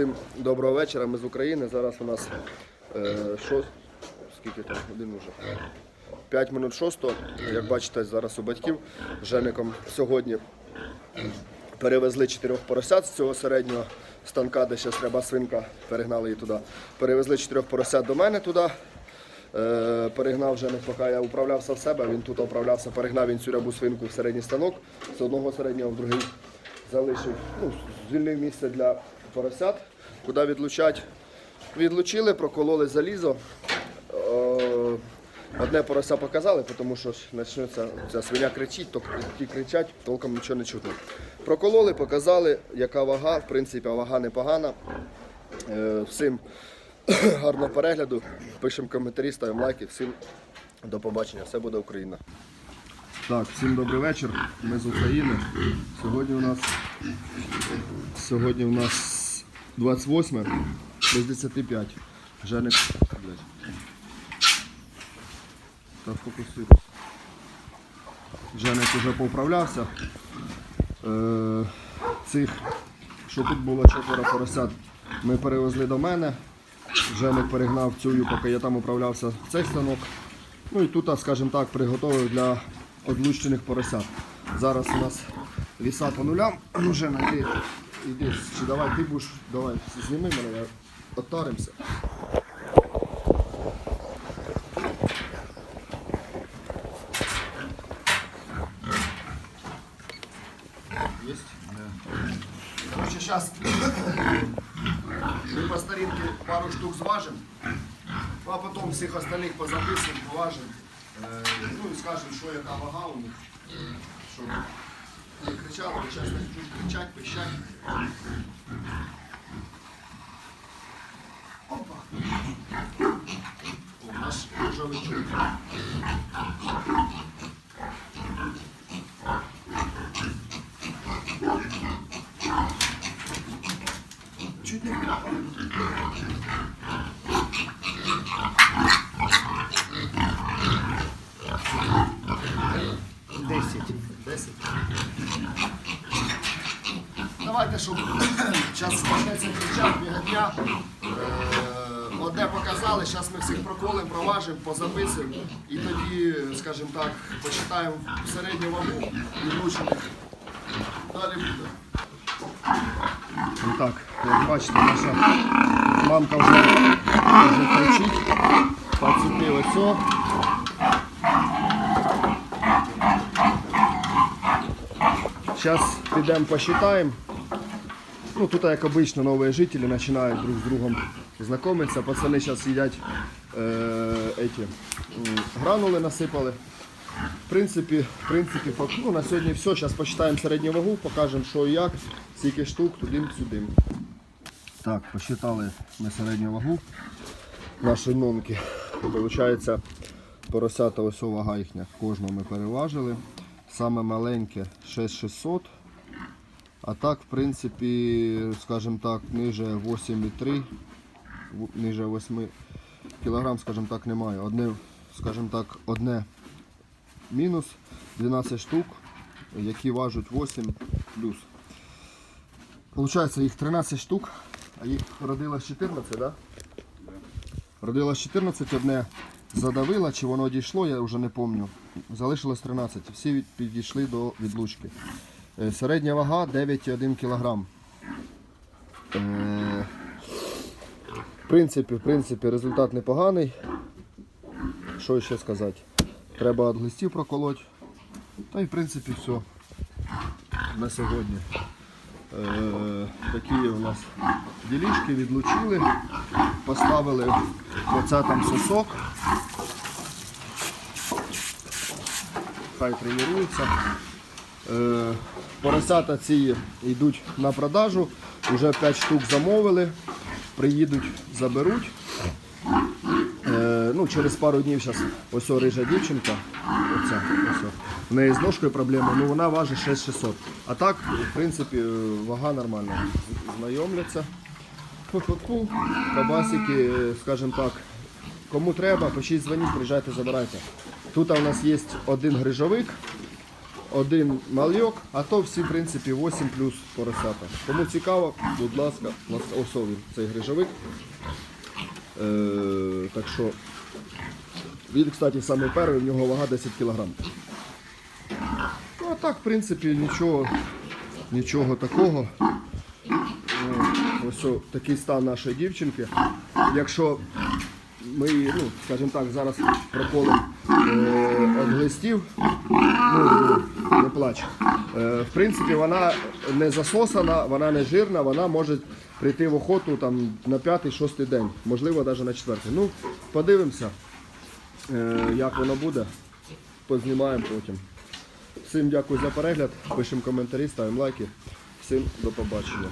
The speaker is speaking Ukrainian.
Всім Доброго вечора, ми з України. Зараз у нас е, шо... скільки там годин вже? 5 минут 6. Як бачите, зараз у батьків з Жеником сьогодні перевезли чотирьох поросят з цього середнього станка, де ще треба свинка, перегнали її туди. Перевезли чотирьох поросят до мене туди. Е, перегнав Женик, поки я управлявся в себе, він тут управлявся, перегнав він цю рябу свинку в середній станок з одного середнього в другий залишив, ну, звільнив місце для поросят, куди відлучать. Відлучили, прокололи залізо. Е, Одне порося показали, тому що почнеться ця свиня кричить, то ті кричать, толком нічого не чутно. Прокололи, показали, яка вага, в принципі, вага непогана. Е, Всім гарного перегляду. Пишемо коментарі, ставимо лайки. Всім до побачення. Все буде Україна. Так, всім добрий вечір. Ми з України. Сьогодні у нас сьогодні у нас 28 65. Женик. Блядь. Та фокусируйся. Женик вже поуправлявся. Е, цих, що тут було чотири поросят, ми перевезли до мене. Женик перегнав цю, поки я там управлявся в цей станок. Ну і тут, скажімо так, приготовив для одлучених поросят. Зараз у нас віса по нулям. Ну, іди, іди, чи давай ти будеш, давай, зніми мене, я оттаримся. Есть? Короче, сейчас мы по старинке пару штук зважим, а потом всех остальных позаписываем, поважим. Е, Ну і скажемо, що яка вага у них. Щоб Kaçak, kaçak, kaçak, kaçak. Hoppa. Olmaz. Hocam için. Давайте, щоб зараз почнеться кричать, біготня. Е, Одне показали, зараз ми всіх проколимо, проважимо, позаписуємо і тоді, скажімо так, почитаємо середню вагу і влучених. Далі буде. Так, як бачите, наша мамка вже, вже кричить. Пацюки ось. Сейчас підемо посчитаем. Ну, тут, як обычно, новые жители начинают друг с другом знакомиться. Пацаны сейчас едят э, эти м, гранули насипали. В принципі, в принципі, фак- ну, на сьогодні все. Зараз посчитаємо середню вагу, покажемо, що і як, скільки штук, туди-сюди. Так, посчитали ми середню вагу нашої нонки. Получається, поросята ось вага їхня. Кожного ми переважили. Саме маленьке 6600. А так, в принципі, скажімо так, ниже 8,3, ниже 8 кілограм, скажімо так, немає. Одне, скажімо так, одне мінус 12 штук, які важать 8 плюс. Получається їх 13 штук, а їх родилось 14, да? Родилось 14, одне задавило, чи воно дійшло, я вже не пам'ятаю. Залишилось 13. Всі підійшли до відлучки. Е, Середня вага 9,1 кг. Е, В принципі, в принципі, результат непоганий. Що ще сказати? Треба від листів проколоть. Та й в принципі все на сьогодні. Е, такі у нас ділішки відлучили, поставили оце там сосок. Хай тренуються. Е, поросята ці йдуть на продажу, вже 5 штук замовили, приїдуть, заберуть. Е, ну, через пару днів зараз ось рижа дівчинка. Оця, ось. В неї з ножкою проблема, ну вона важить 6600. А так, в принципі, е, вага нормальна. Знайомляться. Кабасики, скажімо так, кому треба, пишіть, дзвоніть, приїжджайте, забирайте. Тут у нас є один грижовик. Один мальок, а то всі, в принципі, 8 плюс поросята. Кому цікаво, будь ласка, ось він, цей грижовик. Е, так що він, кстати, саме перший, в нього вага 10 кг. Ну, а так, в принципі, нічого, нічого такого. Ось о, такий стан нашої дівчинки. Якщо ми, ну, скажімо так, зараз проколимо е, від глистів, ну, не плач. Е, в принципі, вона не засосана, вона не жирна, вона може прийти в охоту там, на п'ятий-шостий день, можливо, навіть на четвертий. Ну, подивимося, е, як воно буде. Познімаємо потім. Всім дякую за перегляд, пишемо коментарі, ставимо лайки. Всім до побачення.